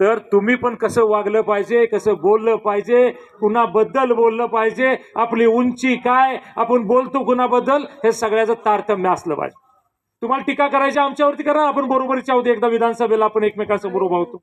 तर तुम्ही पण कसं वागलं पाहिजे कसं बोललं पाहिजे कुणाबद्दल बोललं पाहिजे आपली उंची काय आपण बोलतो कुणाबद्दल हे सगळ्याचं तारतम्य असलं पाहिजे. तुम्हाला टीका करायची आमच्यावरती करा आपण बरोबरीच्या होती एकदा विधानसभेला आपण एकमेकांसमोर उभा होतो.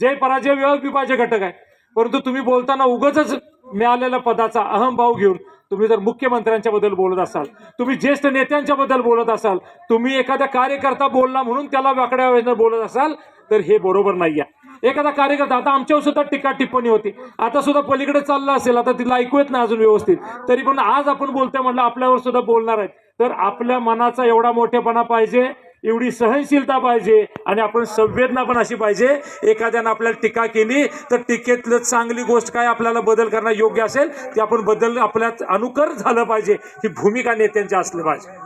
जय पराजय विभाग विभाज्य घटक आहे. परंतु तुम्ही बोलताना उगच मिळालेल्या पदाचा अहमभाव घेऊन तुम्ही जर मुख्यमंत्र्यांच्या बद्दल बोलत असाल तुम्ही ज्येष्ठ नेत्यांच्या बद्दल बोलत असाल तुम्ही एखाद्या कार्यकर्ता बोलला म्हणून त्याला वाकड्या वेळेनं बोलत असाल तर हे बरोबर नाही आहे एखादा कार्यकर्ता आता आमच्यावर सुद्धा टीका टिप्पणी होती. आता सुद्धा पलीकडे चालला असेल आता तिला ऐकू येत नाही अजून व्यवस्थित. तरी पण आज आपण बोलतोय म्हटलं आपल्यावर सुद्धा बोलणार आहेत. तर आपल्या मनाचा एवढा मोठेपणा पाहिजे एवढी सहनशीलता पाहिजे आणि आपण संवेदना पण अशी पाहिजे एखाद्यानं आपल्याला टीका केली तर टीकेतलं चांगली गोष्ट काय आपल्याला बदल करणं योग्य असेल ते आपण बदल आपल्यात अनुकर झालं पाहिजे ही भूमिका नेत्यांची असली पाहिजे.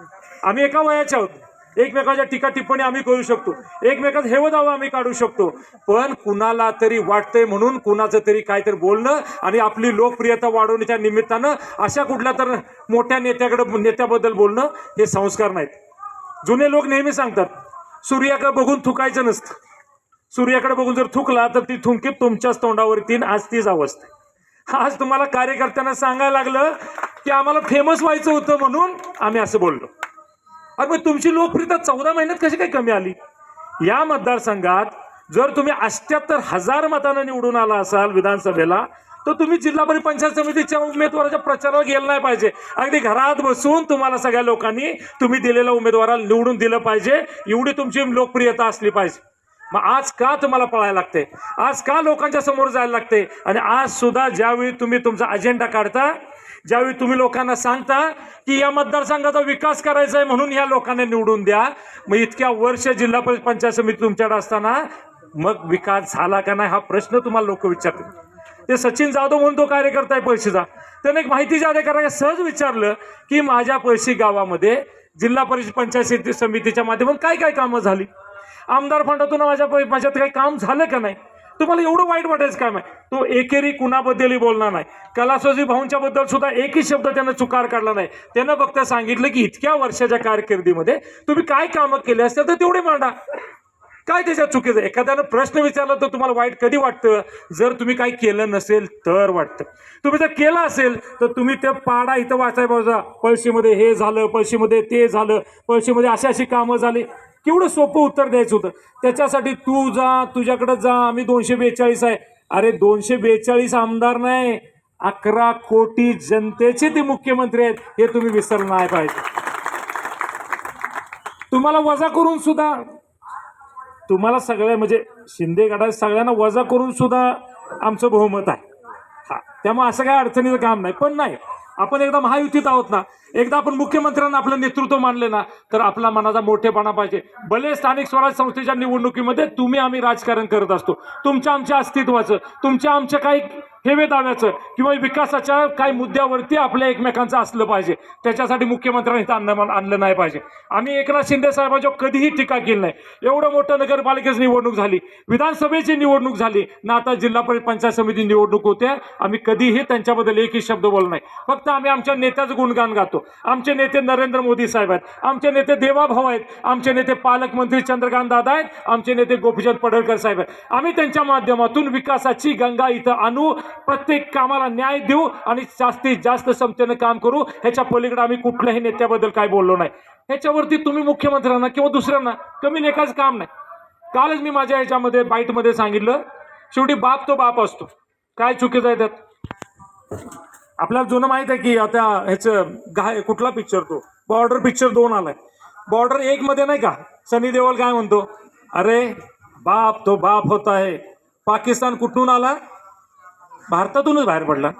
आम्ही एका वयाच्या आहोत. एकमेकाच्या टीका टिप्पणी आम्ही करू शकतो. एकमेकात हेव दावा आम्ही काढू शकतो. पण कुणाला तरी वाटतंय म्हणून कुणाचं तरी काहीतरी बोलणं आणि आपली लोकप्रियता वाढवण्याच्या निमित्तानं अशा कुठल्या तर मोठ्या नेत्याकडे नेत्याबद्दल बोलणं हे संस्कार नाहीत. जुने लोक नेहमी सांगतात सूर्याकडे बघून थुकायचं नसतं. सूर्याकडे बघून जर थुकला तर ती थुंकी तुमच्याच तोंडावरती आणि आज तीच अवस्था आज तुम्हाला कार्यकर्त्यांना सांगायला लागलं की आम्हाला फेमस व्हायचं होतं म्हणून आम्ही असं बोललो. अरे मग तुमची लोकप्रियता चौदा महिन्यात कशी काही कमी आली? या मतदारसंघात जर तुम्ही अष्ट्याहत्तर हजार मतानं निवडून आला असाल विधानसभेला तर तुम्ही जिल्हा परिषद पंचायत समितीच्या उमेदवाराच्या प्रचारावर गेलं नाही पाहिजे. अगदी घरात बसून तुम्हाला सगळ्या लोकांनी तुम्ही दिलेल्या उमेदवाराला निवडून दिलं पाहिजे. एवढी तुमची लोकप्रियता असली पाहिजे. मग आज का तुम्हाला पळायला लागते? आज का लोकांच्या समोर जायला लागते? आणि आज सुद्धा ज्यावेळी तुम्ही तुमचा अजेंडा काढता ज्यावेळी तुम्ही लोकांना सांगता की या मतदारसंघाचा विकास करायचा आहे म्हणून या लोकांना निवडून द्या. मग इतक्या वर्ष जिल्हा परिषद पंचायत समिती तुमच्याकडे असताना मग विकास झाला का नाही हा प्रश्न तुम्हाला लोक विचारतील. ते सचिन जाधव म्हणून तो कार्यकर्ता आहे पळशीचा. त्याने एक माहिती ज्या अधिकाऱ्या सहज विचारलं की माझ्या पळशी गावामध्ये जिल्हा परिषद पंचायत समितीच्या माध्यमातून काय काय कामं झाली? आमदार फंडातून माझ्या माझ्यात काही काम झालं का नाही? तुम्हाला एवढं वाईट वाटायचं काम आहे तो एकेरी कुणाबद्दलही बोलणार नाही. कलासोजी भाऊंच्या बद्दल सुद्धा एकही शब्द त्यानं चुकार काढला नाही. त्यानं फक्त सांगितलं की इतक्या वर्षाच्या कारकिर्दीमध्ये तुम्ही काय कामं केले असतील तर तेवढे मांडा. काय त्याच्यात चुकीचं? एखाद्यानं प्रश्न विचारला तर तुम्हाला वाईट कधी वाटतं? जर तुम्ही काही केलं नसेल तर वाटतं. तुम्ही जर केलं असेल तर तुम्ही ते पाडा इथं वाचाय बाजूला पळशीमध्ये हे झालं पळशीमध्ये ते झालं पळशीमध्ये अशी अशी कामं झाली. केवढं सोपं उत्तर द्यायचं होतं? त्याच्यासाठी तू जा तुझ्याकडं जा आम्ही दोनशे बेचाळीस आहे. अरे दोनशे बेचाळीस आमदार नाही. अकरा कोटी जनतेचे ते मुख्यमंत्री आहेत हे तुम्ही विसरलं नाही पाहिजे. तुम्हाला वजा करून सुद्धा तुम्हाला सगळ्या म्हणजे शिंदे गटात सगळ्यांना वजा करून सुद्धा आमचं बहुमत आहे. हा त्यामुळे असं काय अडचणीचं काम नाही. पण नाही आपण एकदा महायुतीत आहोत ना एकदा आपण मुख्यमंत्र्यांना आपलं नेतृत्व मानले ना तर आपला मनाचा मोठेपणा पाहिजे. भले स्थानिक स्वराज संस्थेच्या निवडणुकीमध्ये तुम्ही आम्ही राजकारण करत असतो. तुमच्या आमच्या अस्तित्वाचं तुमच्या आमच्या काही हेवे दाव्याचं किंवा विकासाच्या काही मुद्द्यावरती आपल्या एकमेकांचं असलं पाहिजे. त्याच्यासाठी मुख्यमंत्र्यांनी इथं आणलं नाही पाहिजे. आम्ही एकनाथ शिंदे साहेबांच्या कधीही टीका केली नाही. एवढं मोठं नगरपालिकेची निवडणूक झाली. विधानसभेची निवडणूक झाली. ना आता जिल्हा परिषद पंचायत समिती निवडणूक होते. आम्ही कधीही त्यांच्याबद्दल एकही शब्द बोललो नाही. फक्त आम्ही आमच्या नेत्याचं गुणगान गातो. आमचे नेते नरेंद्र मोदी साहेब आहेत. आमचे नेते देवाभाऊ आहेत. आमचे नेते पालकमंत्री चंद्रकांत दादा आहेत. आमचे नेते गोपीचंद पडळकर साहेब आहेत. आम्ही त्यांच्या माध्यमातून विकासाची गंगा इथं आणू. प्रत्येक कामाला न्याय देऊ आणि जास्तीत जास्त क्षमतेनं काम करू. ह्याच्या पलीकडे आम्ही कुठल्याही नेत्याबद्दल काय बोललो नाही. ह्याच्यावरती तुम्ही मुख्यमंत्र्यांना किंवा दुसऱ्यांना कमी लेखाचं काम नाही. कालच मी माझ्या ह्याच्यामध्ये बाईटमध्ये सांगितलं शेवटी बाप तो बाप असतो. काय चुकीचं आहे त्यात? आपल्याला जुनं माहीत आहे की आता ह्याचं गाय कुठला पिक्चर तो? बॉर्डर पिक्चर दोन आलाय. बॉर्डर एक मध्ये नाही का? सनी देओल काय म्हणतो? अरे बाप तो बाप होता आहे. पाकिस्तान कुठून आला? भारतातूनच बाहेर पडला.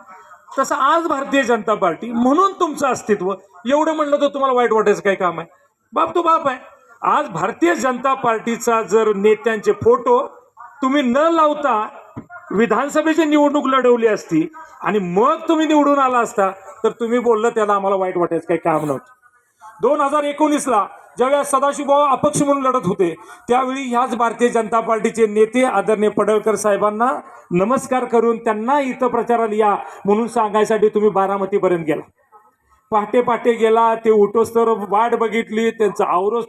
तसं आज भारतीय जनता पार्टी म्हणून तुमचं अस्तित्व एवढं म्हणलं तर तुम्हाला वाईट वाटायचं काय काम आहे? बाप तो बाप आहे. आज भारतीय जनता पार्टीचा जर नेत्यांचे फोटो तुम्ही न लावता विधानसभेची निवडणूक लढवली असती आणि मग तुम्ही निवडून आला असता तर तुम्ही बोललं त्याला आम्हाला वाईट वाटायचं काही काम नव्हतं. दोन हजार एकोणीसला ज्यावेळेस सदाशिवभाऊ अपक्ष म्हणून लढत होते त्यावेळी ह्याच भारतीय जनता पार्टीचे नेते आदरणीय पडळकर साहेबांना नमस्कार करून त्यांना इथं प्रचाराला या म्हणून सांगायसाठी तुम्ही बारामतीपर्यंत गेला. पहाटे पहाटे गेला ते उठोस्तर वाट बघितली त्यांचा आवरोस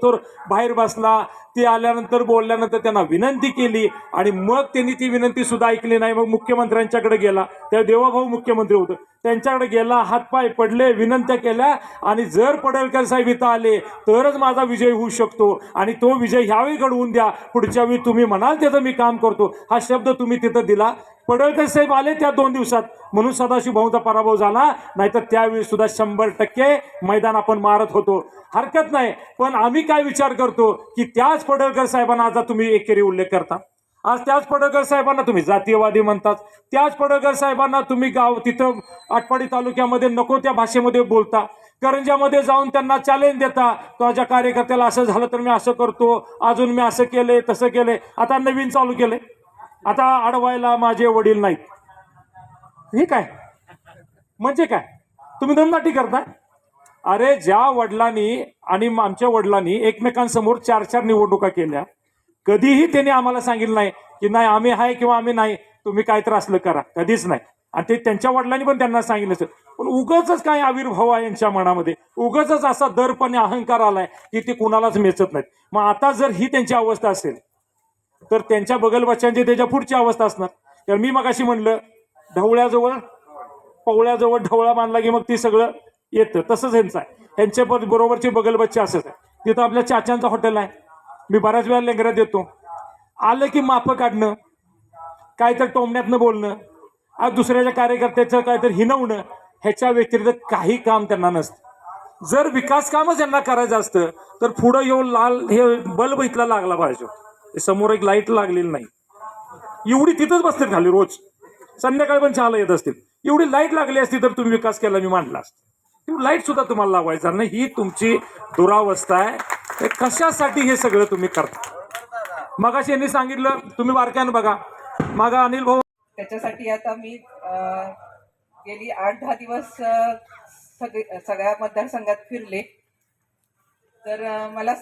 बाहेर बसला ते आल्यानंतर बोलल्यानंतर त्यांना विनंती केली आणि मग त्यांनी ती विनंती सुद्धा ऐकली नाही मग मुख्यमंत्र्यांच्याकडे गेला. त्या देवाभाऊ मुख्यमंत्री होतं. त्यांच्याकडे गेला हातपाय पडले विनंत्या केल्या आणि जर पडळकर साहेब इथं आले तरच माझा विजय होऊ शकतो. आणि तो विजय ह्यावेळी घडवून द्या. पुढच्या वेळी तुम्ही म्हणाल त्याचं मी काम करतो. हा शब्द तुम्ही तिथं दिला. पडळकर साहेब आले त्या दोन दिवसात? म्हणून सदाशिव भाऊचा पराभव झाला. नाहीतर त्यावेळी सुद्धा शंभर टक्के मैदान आपण मारत होतो. हरकत नाही. पण आम्ही काय विचार करतो की त्याच पडळकर साहेबांना आता तुम्ही एकेरी उल्लेख करता? आज त्याच पडळकर साहेबांना तुम्ही जातीयवादी म्हणतात. त्याच पडळकर साहेबांना तुम्ही गाव तिथं आटपाडी तालुक्यामध्ये नको त्या भाषेमध्ये बोलता. करंजामध्ये जाऊन त्यांना चॅलेंज देता. माझ्या कार्यकर्त्याला असं झालं तर मी असं करतो. अजून मी असं केले तसं केले. आता नवीन चालू केले. आता अडवायला माझे वडील नाहीत. हे काय? म्हणजे काय? तुम्ही दमदाटी करता अरे ज्या वडिलांनी आणि आमच्या वडिलांनी एकमेकांसमोर चार चार निवडणुका केल्या कधीही त्यांनी आम्हाला सांगितलं नाही की नाही आम्ही आहे किंवा आम्ही नाही तुम्ही काय तर असलं करा. कधीच नाही. आणि ते त्यांच्या वडिलांनी पण त्यांना सांगितलं असेल पण उगच काय आविर्भाव आहे यांच्या मनामध्ये. उगच असा दरपणे अहंकार आलाय की ते कुणालाच मेचत नाहीत. मग आता जर ही त्यांची अवस्था असेल तर त्यांच्या बगल बच्चांची त्याच्या पुढची अवस्था असणार. तर मी मगाशी म्हणलं ढवळ्याजवळ पवळ्याजवळ ढवळा बांधला की मग ती सगळं येतं. तसंच ह्यांचं आहे. ह्यांच्या बरोबरचे बगल बच्चे असंच आहे. तिथं आपल्या चाच्यांचं हॉटेल आहे. मी बऱ्याच वेळा लेंगऱ्यात देतो. आलं की माफं काढणं काय तर टोमण्यातनं बोलणं आज दुसऱ्याच्या कार्यकर्त्याचं काय तर हिनवणं ह्याच्या व्यतिरिक्त काही काम त्यांना नसतं. जर विकास कामच यांना करायचं असतं तर पुढं येऊन लाल हे बल्ब इथला लागला पाहिजे. समोर एक लाइट लागलेली नाही. एवढी तिथंच बसतील खाली रोज. संध्याकाळी पण चहाला येत असतील. एवढी लाइट लागली असती तर तुम्ही विकास केला मी मांडला असतं. लाइट सुद्धा तुम्हाला लावायचा नाही. ही तुमची दुरावस्था आहे. कशासाठी हे सगळं तुम्ही करता? मगाशी यांनी सांगितलं तुम्ही बारक्यानं बघा. मागा अनिल भाऊ त्याच्यासाठी आता मी गेली आठ दहा दिवस सगळे सगळ्या मतदारसंघात फिरले. तर मला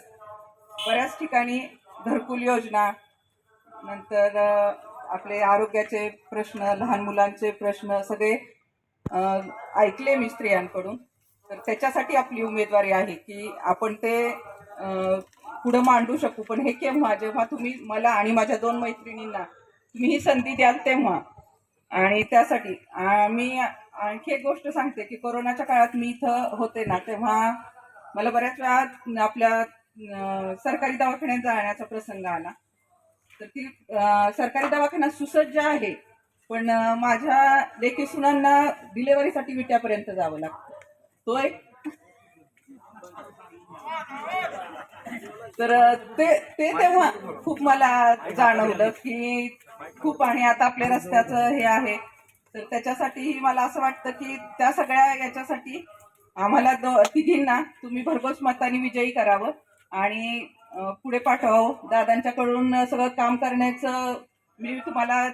बऱ्याच ठिकाणी घरकुल योजना नंतर आपले आरोग्याचे प्रश्न लहान मुलांचे प्रश्न सगळे ऐकले मी स्त्रियांकडून. तर त्याच्यासाठी आपली उमेदवारी आहे की आपण ते पुढं मांडू शकू. पण हे केव्हा? जेव्हा तुम्ही मला आणि माझ्या दोन मैत्रिणींना तुम्ही ही संधी द्याल तेव्हा. आणि त्यासाठी मी आणखी एक गोष्ट सांगते की कोरोनाच्या काळात मी इथं होते ना तेव्हा मला बऱ्याच वेळा आपल्या सरकारी दवाखान्यात जाण्याचा प्रसंग आला. तर ती सरकारी दवाखाना सुसज्ज आहे पण माझ्या लेखी सुनांना डिलेवरीसाठी विट्यापर्यंत जावं लागतं. होय तर ते ते तेव्हा खूप मला जाणवलं की खूप आणि आता आपल्या रस्त्याचं हे आहे. तर त्याच्यासाठीही मला असं वाटतं की त्या सगळ्या याच्यासाठी आम्हाला दो तिघींना तुम्ही भरघोस मताने विजयी करावं आणि पुढे पाठवावं. दादांच्याकडून सगळं काम करण्याचं मी तुम्हाला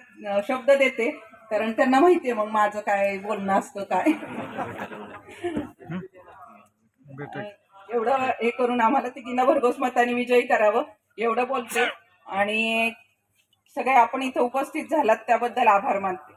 शब्द देते. कारण त्यांना माहिती आहे मग माझं काय बोलणं असतं काय. एवढं हे करून आम्हाला तिघींना भरघोस मताने विजयी करावं एवढं बोलते आणि सगळे आपण इथं उपस्थित झालात त्याबद्दल आभार मानते.